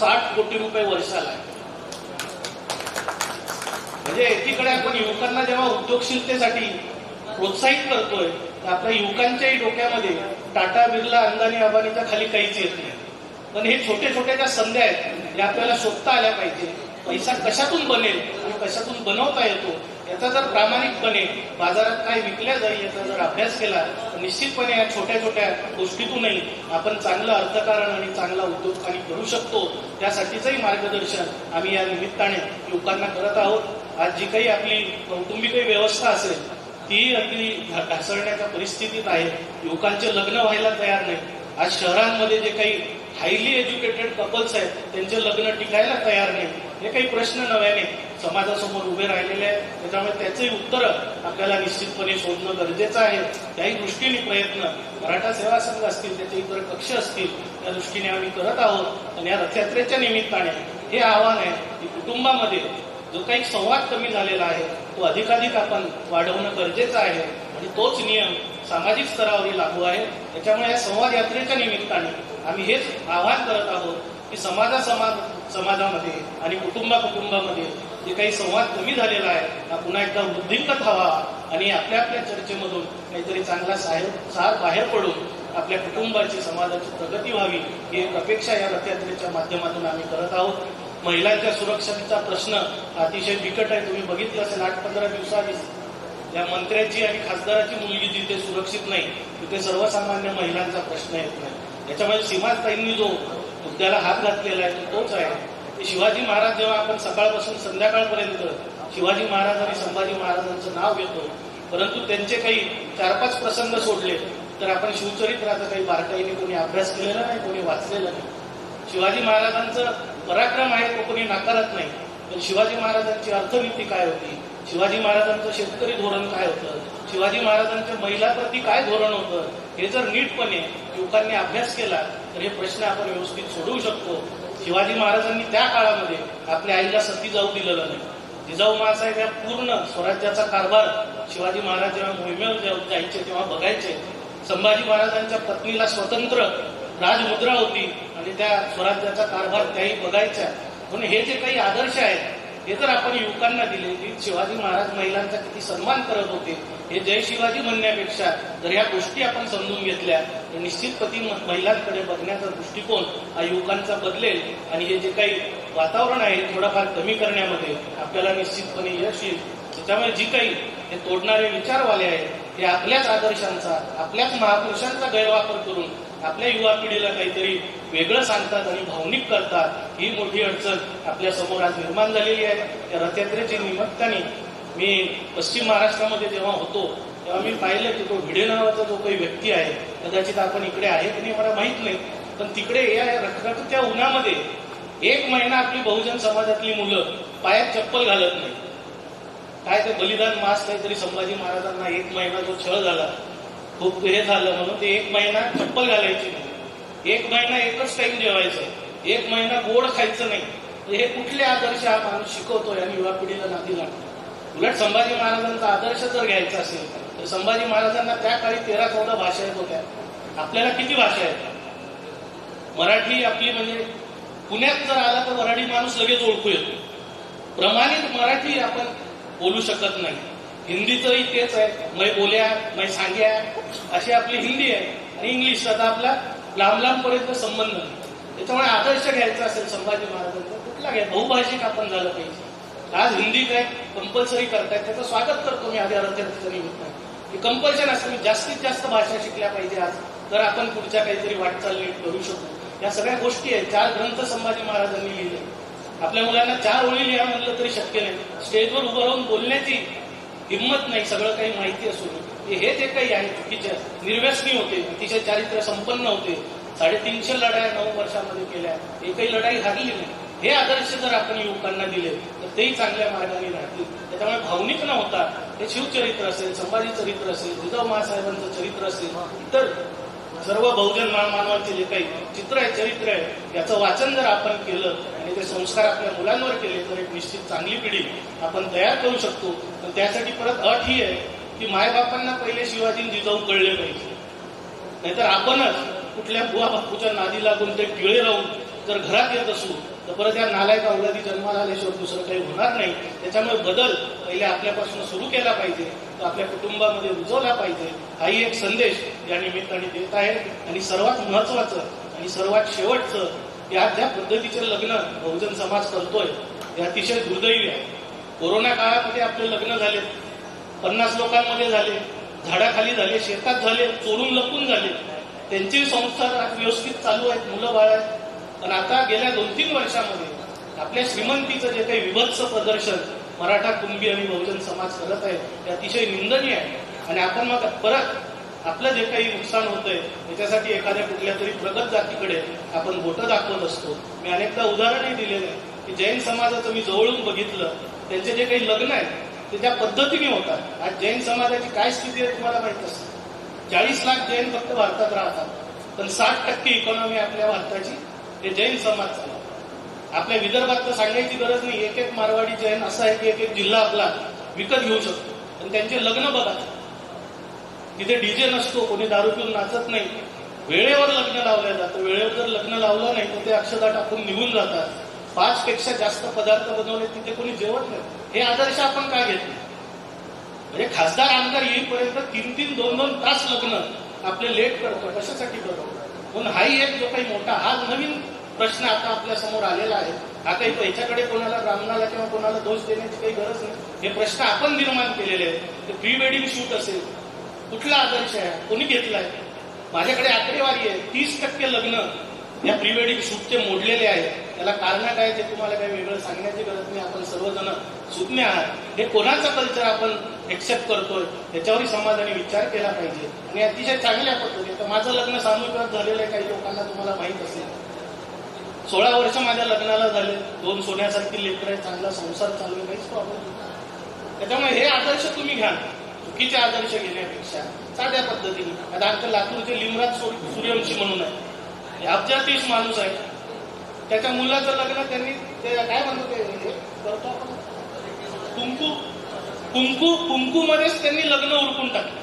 साठ कोटी रुपये वर्षाला आहे म्हणजे एकीकडे आपण युवकांना जेव्हा उद्योगशीलतेसाठी प्रोत्साहित करतोय तर आपल्या युवकांच्याही डोक्यामध्ये टाटा बिर्ला अंदानी अबानीच्या खाली काहीच येत नाही. पण हे छोटे छोटे ज्या संध्या आहेत या आपल्याला शोधता आल्या पाहिजे. पैसा कशातून बनेल आणि कशातून बनवता येतो याचा जर प्रामाणिकपणे बाजारात काय विकल्या जाईल याचा जर अभ्यास केला तर निश्चितपणे या छोट्या छोट्या गोष्टीतूनही आपण चांगलं अर्थकारण आणि चांगला उद्योग आणि करू शकतो त्यासाठीचंही मार्गदर्शन आम्ही या निमित्ताने युवकांना करत आहोत. आज जी काही आपली कौटुंबिक व्यवस्था असेल ती अगदी ढासळण्याच्या परिस्थितीत आहे. युवकांचे लग्न व्हायला तयार नाही. आज शहरांमध्ये जे काही हायली एज्युकेटेड कपल्स आहेत त्यांचे लग्न टिकायला तयार नाही. हे काही प्रश्न नव्याने समाजासमोर उभे राहिलेले आहेत. त्याच्यामुळे त्याचंही उत्तर आपल्याला निश्चितपणे शोधणं गरजेचं आहे. त्याही दृष्टीने प्रयत्न. मराठा सेवा संघ असतील त्याचे इतर कक्ष असतील त्या दृष्टीने आम्ही करत आहोत. आणि या रथयात्रेच्या निमित्ताने हे आव्हान आहे की कुटुंबामध्ये जो काही संवाद कमी झालेला आहे तो अधिकाधिक आपण वाढवणं गरजेचं आहे. आणि तोच नियम सामाजिक स्तरावरही लागू आहे. त्याच्यामुळे या संवाद यात्रेच्या निमित्ताने आम्ही हेच आवाहन करत आहोत की समाजा समाज समाजामध्ये आणि कुटुंबा कुटुंबामध्ये जे काही संवाद कमी झालेला आहे. हा पुन्हा एकदा वृद्धिंगत हवा. आणि आपल्या आपल्या चर्चेमधून काहीतरी चांगला साहेब सार बाहेर पडून आपल्या कुटुंबाची समाजाची प्रगती व्हावी ही एक अपेक्षा या रथयात्रेच्या माध्यमातून आम्ही करत आहोत. महिलांच्या सुरक्षेचा प्रश्न अतिशय बिकट आहे. तुम्ही बघितलं असेल आठ पंधरा दिवसाआधी या मंत्र्याची आणि खासदाराची मुलगी जिथे सुरक्षित नाही तिथे सर्वसामान्य महिलांचा प्रश्न येत नाही. त्याच्यामुळे सीमाताईंनी जो मुद्द्याला हात घातलेला आहे तो तोच आहे. की शिवाजी महाराज जेव्हा आपण सकाळपासून संध्याकाळपर्यंत शिवाजी महाराज आणि संभाजी महाराजांचं नाव घेतो परंतु त्यांचे काही चार पाच प्रसंग सोडले तर आपण शिवचरित्राचा काही बारकाईने कोणी अभ्यास केलेला नाही कोणी वाचलेला नाही. शिवाजी महाराजांचं पराक्रम आहे तो कोणी नाकारत नाही. पण शिवाजी महाराजांची अर्थनीती काय होती? शिवाजी महाराजांचं शेतकरी धोरण काय होतं? शिवाजी महाराजांच्या महिलाप्रती काय धोरण होतं? हे जर नीटपणे युवकांनी अभ्यास केला तर हे प्रश्न आपण व्यवस्थित सोडवू शकतो. शिवाजी महाराजांनी त्या काळामध्ये आपल्या आईला सती जाऊ दिलेलं नाही. जिजाऊ मासाहेब या पूर्ण स्वराज्याचा कारभार शिवाजी महाराज जेव्हा मोहिमेवर जायचे तेव्हा बघायचे. संभाजी महाराजांच्या पत्नीला स्वतंत्र राजमुद्रा होती आणि त्या स्वराज्याचा कारभार त्याही बघायच्या. म्हणून हे जे काही आदर्श आहेत हे तर आपण युवकांना दिले की शिवाजी महाराज महिलांचा किती सन्मान करत होते हे जय शिवाजी म्हणण्यापेक्षा जर या गोष्टी आपण समजून घेतल्या तर निश्चितपती महिलांकडे बघण्याचा दृष्टिकोन हा युवकांचा बदलेल आणि हे जे काही वातावरण आहे थोडंफार कमी करण्यामध्ये आपल्याला निश्चितपणे यश येईल. त्याच्यामुळे जी काही हे तोडणारे विचारवाले आहेत हे आपल्याच आदर्शांचा आपल्याच महापुरुषांचा गैरवापर करून आपल्या युवा पिढीला काहीतरी वेगळं सांगतात आणि भावनिक करतात ही मोठी अडचण आपल्यासमोर आज निर्माण झालेली आहे. या रथयात्रेच्या निमित्ताने मी पश्चिम महाराष्ट्रामध्ये जेव्हा होतो तेव्हा मी पाहिलं की तो भिडे नावाचा जो काही व्यक्ती आहे कदाचित आपण इकडे आहे की नाही मला माहीत नाही. पण तिकडे या रखरखत्या उन्हामध्ये एक महिना आपली बहुजन समाजातली मुलं पायात चप्पल घालत नाही. काय ते बलिदान मास काहीतरी संभाजी महाराजांना एक महिना जो छळ झाला खूप हे झालं म्हणून ते एक महिना चप्पल घालायची नाही. एक महिना एकच टाईम जेवायचं एक महिना गोड खायचं नाही. तर हे कुठले आदर्श हा माणूस शिकवतोय आणि युवा पिढीला नादी लागतो उलट संभाजी महाराजांचा आदर्श जर घ्यायचा असेल तर संभाजी महाराजांना त्या काळी तेरा चौदा भाषा येत होत्या. आपल्याला किती भाषा आहेत मराठी आपली म्हणजे पुण्यात जर आला तर मराठी माणूस लगेच ओळखू येतो. प्रमाणित मराठी आपण बोलू शकत नाही. हिंदीचंही तेच आहे मै बोल्या मै सांग्या अशी आपली हिंदी आहे. आणि इंग्लिश आता आपला लांब लांबपर्यंत संबंध नाही. त्याच्यामुळे आदर्श घ्यायचा असेल संभाजी महाराजांचा कुठला घ्या बहुभाषिक आपण झालं पाहिजे. आज हिंदी काय कंपल्सरी करतायत त्याचं स्वागत करतो मी आधी अर्थाच्या निमित्ताने की कंपल्शन असतं मी जास्तीत जास्त भाषा शिकल्या पाहिजे आज. तर आपण पुढच्या काहीतरी वाटचाल नीट करू शकू. या सगळ्या गोष्टी आहेत. चार ग्रंथ संभाजी महाराजांनी लिहिले. आपल्या मुलांना चार ओळी लिहा म्हणलं तरी शक्य नाही. स्टेजवर उभं राहून बोलण्याची हिंमत नाही सगळं काही माहिती असून. हे जे काही आहे. चुकीच्या निर्व्यसनी होते अतिशय चारित्र्य संपन्न होते. साडेतीनशे लढाया नऊ वर्षामध्ये केल्या. एकही लढाई हरली नाही. हे आदर्श जर आपण युवकांना दिले तर तेही चांगल्या मार्गाने राहतील. त्याच्यामुळे भावनिक न होता हे शिवचरित्र असेल संभाजी चरित्र असेल जिजाऊ महासाहेबांचं चरित्र असेल इतर सर्व बहुजन मानवांचे मानवाचे जे काही चित्र आहे चरित्र आहे याचं वाचन जर आपण केलं आणि ते संस्कार आपल्या मुलांवर केले तर एक निश्चित चांगली पिढी आपण तयार करू शकतो. पण त्यासाठी परत अट ही आहे की मायबापांना पहिले शिवाजी जिजाऊ कळले पाहिजे. नाहीतर आपणच कुठल्या बुवा बापूच्या नादी लागून ते टिळे राहून जर घरात येत असू तर परत या नालायक अवलादी जन्माला आल्याशिवाय दुसरं काही होणार नाही. त्याच्यामुळे बदल पहिले आपल्यापासून सुरू केला पाहिजे तो आपल्या कुटुंबामध्ये रुजवला पाहिजे. हाही एक संदेश या निमित्ताने देत आहे. आणि सर्वात महत्वाचं आणि सर्वात शेवटचं या ज्या पद्धतीचे लग्न बहुजन समाज करतोय हे अतिशय दुर्दैवी आहे. कोरोना काळामध्ये आपले लग्न झाले पन्नास लोकांमध्ये झाले झाडाखाली झाले शेतात झाले चोरून लपून झाले. त्यांचे संस्था व्यवस्थित चालू आहेत मुलं बाळ आहेत. पण आता गेल्या दोन तीन वर्षामध्ये आपल्या श्रीमंतीचं जे काही विभत्स प्रदर्शन मराठा कुंभी आणि बहुजन समाज करत आहे ते अतिशय निंदनीय आहे. आणि आपण मग परत आपलं जे काही नुकसान होतंय त्याच्यासाठी एखाद्या कुठल्या तरी प्रगत जातीकडे आपण बोटं दाखवत असतो. मी अनेकदा उदाहरणही दिलेलं आहे की जैन समाजाचं मी जवळून बघितलं त्यांचे जे काही लग्न आहेत ते ज्या पद्धतीने होतात. आज जैन समाजाची काय स्थिती आहे तुम्हाला माहीत असते चाळीस लाख जैन फक्त भारतात राहतात पण साठ टक्के इकॉनॉमी आपल्या भारताची हे जैन समाज चालवतात आपल्या विदर्भात तर सांगायची गरज नाही एक एक मारवाडी जैन असं आहे की एक एक जिल्हा आपला विकत घेऊ शकतो. पण त्यांचे लग्न बघा. तिथे डीजे नसतो कोणी दारू पिऊन नाचत नाही. वेळेवर लग्न लावलं जातं. वेळेवर जर लग्न लावलं नाही तर ते अक्षदा टाकून निघून जातात. पाच पेक्षा जास्त पदार्थ बनवले तिथे कोणी जेवत नाही. हे आदर्श आपण का घेत नाही? म्हणजे खासदार आमदार येईपर्यंत तीन तीन दोन दोन तास लग्न. आपले लेट करतो कशासाठी करतो पण हाही एक जो काही मोठा हा नवीन प्रश्न आता आपल्यासमोर आलेला आहे. आता ह्याच्याकडे याच्याकडे कोणाला ब्राह्मणाला किंवा कोणाला दोष देण्याची काही गरज नाही. हे प्रश्न आपण निर्माण केलेले आहेत. ते प्री वेडिंग शूट असेल. कुठला आदर्श आहे? कोणी घेतलाय? माझ्याकडे आकडेवारी आहे. तीस टक्के लग्न या प्री वेडिंग शूटचे मोडलेले आहेत. त्याला कारण काय ते तुम्हाला काही वेगळं सांगण्याची गरज नाही. आपण सर्वजण सुज्ञ आहात. हे कोणाचं कल्चर आपण एक्सेप्ट करतोय? याच्यावरही समाजाने विचार केला पाहिजे. आणि अतिशय चांगल्या पद्धतीने तर माझं लग्न सामूहिक झालेलं आहे काही लोकांना तुम्हाला माहीत असेल. सोळा वर्ष माझ्या लग्नाला झाले. दोन सोन्यासारखी लेकर आहे चांगला संसार चालू काहीच प्रॉब्लेम नाही. त्याच्यामुळे हे आदर्श तुम्ही घ्या. चुकीचे आदर्श घेण्यापेक्षा साध्या पद्धतीने. आता आमच्या लातूरचे लिमराज सूर्यवंशी म्हणून आहे हे अब्जातीश माणूस आहे त्याच्या मुलाचं लग्न त्यांनी ते काय म्हणतो ते करतो कुंकू कुंकू कुंकू मध्येच त्यांनी लग्न उरकून टाकलं.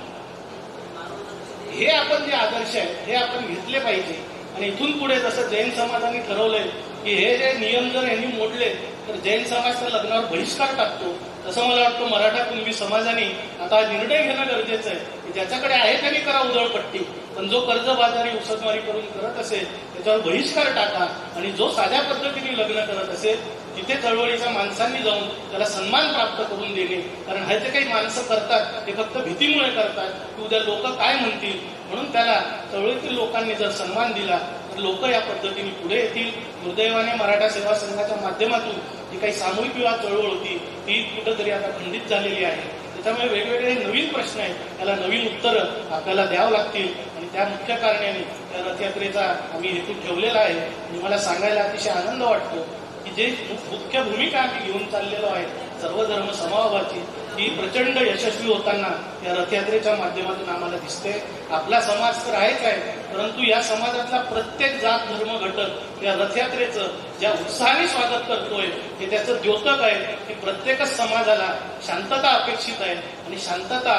हे आपण जे आदर्श आहेत हे आपण घेतले पाहिजे. आणि इथून पुढे जसं जैन समाजाने ठरवलंय की हे जे नियम जर यांनी मोडले तर जैन समाज त्या लग्नावर बहिष्कार टाकतो. तसं मला वाटतं मराठा कुणबी समाजाने आता निर्णय घेणं गरजेचं आहे की ज्याच्याकडे आहे त्यांनी करा उधळपट्टी. पण जो कर्जबाजारी उसदमारी करून करत असेल त्याच्यावर बहिष्कार टाका आणि जो साध्या पद्धतीने लग्न करत असेल तिथे चळवळीच्या माणसांनी जाऊन त्याला सन्मान प्राप्त करून देणे कारण हे जे काही माणसं करतात ते फक्त भीतीमुळे करतात की उद्या लोक काय म्हणतील? म्हणून त्याला चळवळीतील लोकांनी जर सन्मान दिला तर लोक या पद्धतीने पुढे येतील. दुर्दैवाने मराठा सेवा संघाच्या माध्यमातून जी काही सामूहिक विवाह चळवळ होती ती कुठंतरी आता खंडित झालेली आहे. त्याच्यामुळे वेगवेगळे नवीन प्रश्न आहेत. त्याला नवीन उत्तरं आपल्याला द्यावं लागतील. आणि त्या मुख्य कारणाने त्या रथयात्रेचा आम्ही हेतू ठेवलेला आहे. आणि मला सांगायला अतिशय आनंद वाटतो. की जे मुख्य भूमिका आम्ही घेऊन चाललेलो आहे सर्व धर्म समभावाची ही प्रचंड यशस्वी होताना या रथयात्रेच्या माध्यमातून आम्हाला दिसते. आपला समाज तर आहेच आहे परंतु या समाजातला प्रत्येक जात धर्म घटक या रथयात्रेचं ज्या उत्साहाने स्वागत करतोय हे त्याचं द्योतक आहे की प्रत्येकच समाजाला शांतता अपेक्षित आहे. आणि शांतता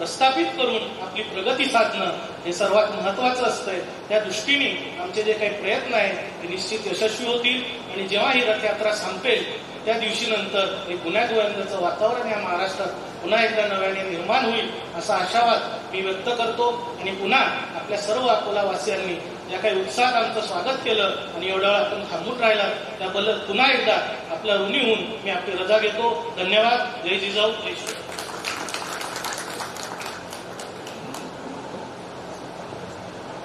प्रस्थापित करून आपली प्रगती साधणं हे सर्वात महत्वाचं असतंय. त्या दृष्टीने आमचे जे काही प्रयत्न आहेत ते निश्चित यशस्वी होतील. आणि जेव्हा ही रथयात्रा संपेल त्या दिवशी नंतर एक गुन्ह्यागोविंदाचं वातावरण या महाराष्ट्रात पुन्हा एकदा नव्याने निर्माण होईल असा आशावाद मी व्यक्त करतो. आणि पुन्हा आपल्या सर्व अकोलावासियांनी ज्या काही उत्साहात आमचं स्वागत केलं आणि एवढा वेळ आपण थांबून राहिला त्याबद्दल पुन्हा एकदा आपल्या ऋणी होऊन मी आपली रजा घेतो. धन्यवाद. जय जिजाऊ. जय श्री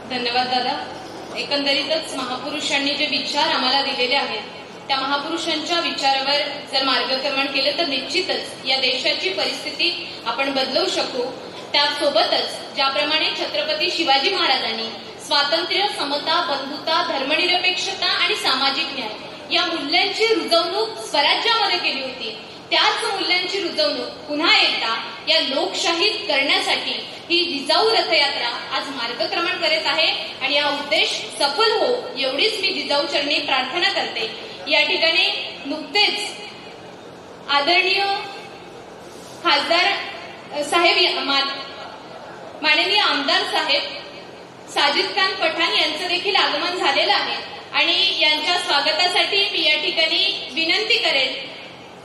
धन्यवाद दादा. एकंदरीतच महापुरुषांनी जे विचार आम्हाला दिलेले आहेत त्या महापुरुषांच्या विचारावर जर मार्गक्रमण केलं तर निश्चितच या देशाची परिस्थिती आपण बदलवू शकू. त्यासोबतच ज्याप्रमाणे छत्रपती शिवाजी महाराजांनी स्वातंत्र्य समता बंधुता धर्मनिरपेक्षता आणि सामाजिक न्याय या मूल्यांची रुजवणूक स्वराज्यामध्ये केली होती त्याच मूल्यांची रुजवणूक पुन्हा एकदा या लोकशाहीत करण्यासाठी ही जिजाऊ रथयात्रा आज मार्गक्रमण करत आहे. आणि हा उद्देश सफल हो एवढीच मी जिजाऊ चरणी प्रार्थना करते. या ठिकाणी नुकतेच आदरणीय खासदार साहेब माननीय आमदार साहेब साजिद खान पठाण यांचं देखील आगमन झालेलं आहे. आणि यांच्या स्वागतासाठी मी या ठिकाणी विनंती करेन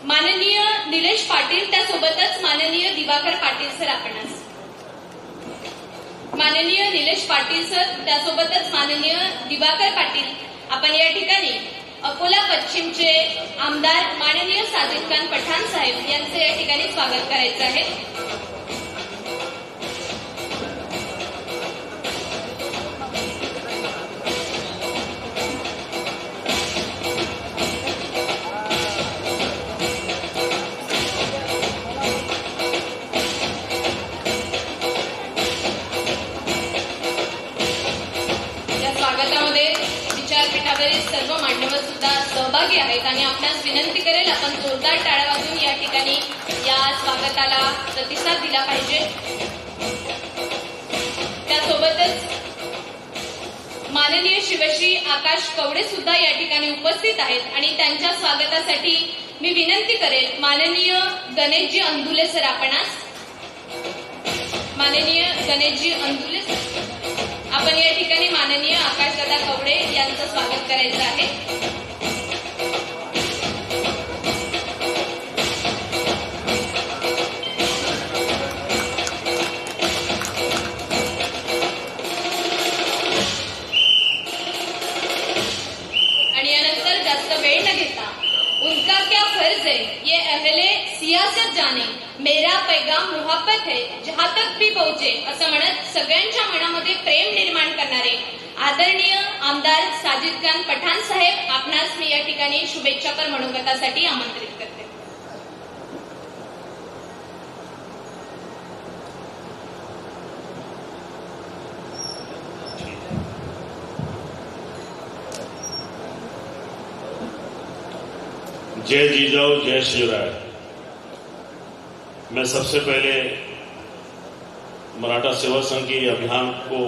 माननीय निलेश पाटील त्यासोबतच माननीय दिवाकर पाटील सर आपणास माननीय निलेश पाटील सर त्यासोबतच माननीय दिवाकर पाटील आपण या ठिकाणी अकोला पश्चिमचे आमदार माननीय साजिद खान पठाण साहेब यांचे या ठिकाणी स्वागत करायचं आहे. सहभागी आहेत आणि आपणास विनंती करेल आपण जोरदार टाळ्या वाजून या ठिकाणी या स्वागताला प्रतिसाद दिला पाहिजे. त्यासोबतच माननीय शिवश्री आकाश कवडे सुद्धा या ठिकाणी उपस्थित आहेत आणि त्यांच्या स्वागतासाठी मी विनंती करेल माननीय गणेशजी अंदुले सर आपणास. माननीय गणेशजी अंदुले सर आपण या ठिकाणी माननीय आकाशदादा कवडे यांचं स्वागत करायचं आहे. आदरणीय आमदार साजिद खान पठाण साहेब आपणास मी या ठिकाणी शुभेच्छापर मनोगतासाठी आमंत्रित करते. जय जीजाऊ जय शिवराय। मैं सबसे पहले मराठा सेवा संघ के अभियान को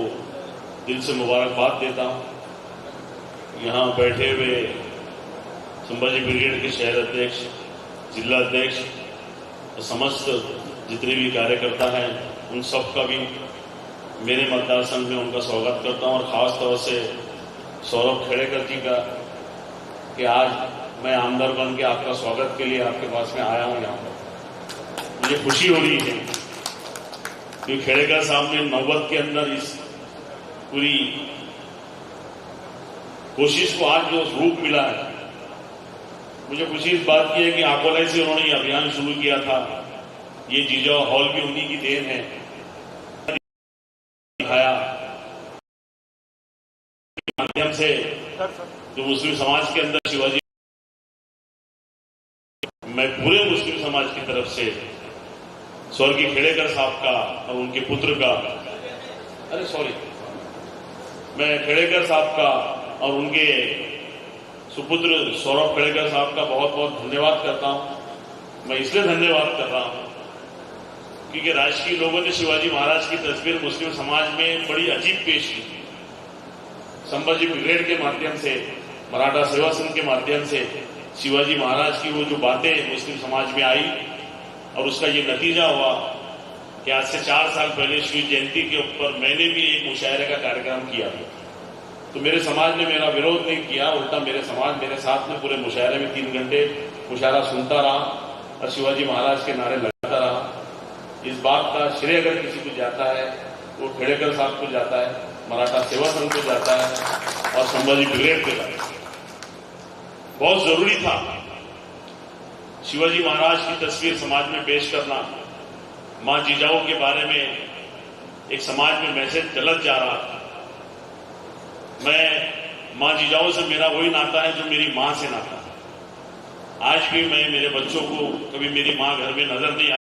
दिल से मुबारकबाद देता हूं यहां बैठे हुए संभाजी ब्रिगेड के शहर अध्यक्ष जिला अध्यक्ष और समस्त जितने भी कार्यकर्ता हैं उन सब का भी मेरे मतदार संघ में उनका स्वागत करता हूं और खास तौर से सौरभ खेड़ेकर जी का कि आज मैं आमदार बन के आपका स्वागत के लिए आपके पास में आया हूं यहाँ पर मुझे खुशी हो रही है कि खेड़ेकर साहब ने नौबत के अंदर इस पूरी कोशिश को आज जो रूप मिला है मुझे खुशी इस बात की है कि अकोला से उन्होंने ये अभियान शुरू किया था ये जीजा हॉल भी उन्हीं की देन है दिखाया माध्यम से जो मुस्लिम समाज के अंदर शिवाजी मैं पूरे मुस्लिम समाज की तरफ से स्वर्गीय खेड़ेकर साहब का और उनके पुत्र का अरे सॉरी मैं खेड़ेकर साहब का और उनके सुपुत्र सौरभ खेड़ेकर साहब का बहुत बहुत धन्यवाद करता हूं मैं इसलिए धन्यवाद कर रहा हूं क्योंकि राजकीय लोगों ने शिवाजी महाराज की तस्वीर मुस्लिम समाज में बड़ी अजीब पेश की संभाजी ब्रिगेड के माध्यम से मराठा सेवा संघ के माध्यम से शिवाजी महाराज की वो जो बातें मुस्लिम समाज में आई और उसका ये नतीजा हुआ कि आज से चार साल पहले शिव जयंती के ऊपर मैंने भी एक मुशायरे का कार्यक्रम किया था तो मेरे समाज ने मेरा विरोध नहीं किया उल्टा मेरे समाज मेरे साथ में पूरे मुशायरे में तीन घंटे मुशायरा सुनता रहा और शिवाजी महाराज के नारे लगाता रहा इस बात का श्रेय अगर किसी को जाता है वो खेड़ेकर साहब को जाता है मराठा सेवा संघ को जाता है और संभाजी ब्रिगेड को जाता है बहुत जरूरी था शिवाजी महाराज की तस्वीर समाज में पेश करना मां जीजाओं के बारे में एक समाज में मैसेज गलत जा रहा था मैं मां जीजाओं से मेरा वही नाता है जो मेरी मां से नाता है आज भी मैं मेरे बच्चों को कभी मेरी मां घर में नजर नहीं